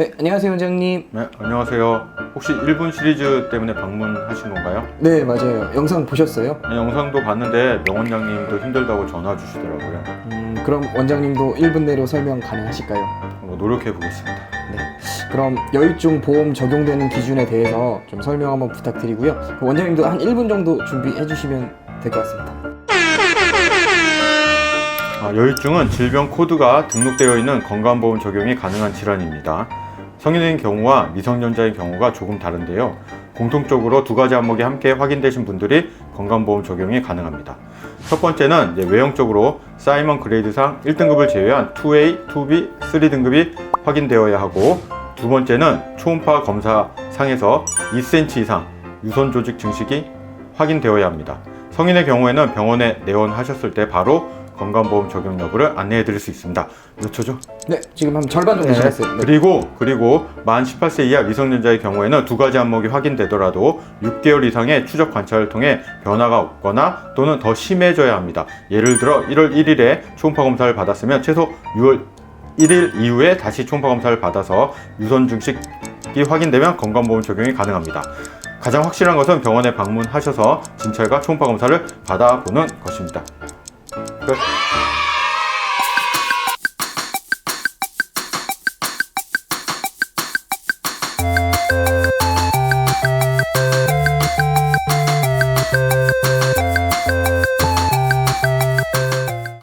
네, 안녕하세요, 원장님. 네, 안녕하세요. 혹시 1분 시리즈 때문에 방문하신 건가요? 네, 맞아요. 영상 보셨어요? 네, 영상도 봤는데 명 원장님도 힘들다고 전화 주시더라고요. 음, 그럼 원장님도 1분 내로 설명 가능하실까요? 뭐 노력해 보겠습니다. 네. 그럼 여유증 보험 적용되는 기준에 대해서 좀 설명 한번 부탁드리고요. 그럼 원장님도 한 1분 정도 준비해 주시면 될 것 같습니다. 아, 여유증은 질병 코드가 등록되어 있는 건강보험 적용이 가능한 질환입니다. 성인인 경우와 미성년자인 경우가 조금 다른데요. 공통적으로 두 가지 항목이 함께 확인되신 분들이 건강보험 적용이 가능합니다. 첫 번째는 외형적으로 사이먼 그레이드상 1등급을 제외한 2A, 2B, 3등급이 확인되어야 하고 두 번째는 초음파 검사 상에서 2cm 이상 유선 조직 증식이 확인되어야 합니다. 성인의 경우에는 병원에 내원하셨을 때 바로 건강보험 적용 여부를 안내해 드릴 수 있습니다. 몇 초죠? 네, 지금 한 절반 정도 지났어요. 네. 그리고 그리고 만 18세 이하 미성년자의 경우에는 두 가지 항목이 확인되더라도 6개월 이상의 추적 관찰을 통해 변화가 없거나 또는 더 심해져야 합니다. 예를 들어 1월 1일에 초음파 검사를 받았으면 최소 6월 1일 이후에 다시 초음파 검사를 받아서 유선 증식이 확인되면 건강보험 적용이 가능합니다. 가장 확실한 것은 병원에 방문하셔서 진찰과 초음파 검사를 받아보는 것입니다. 对。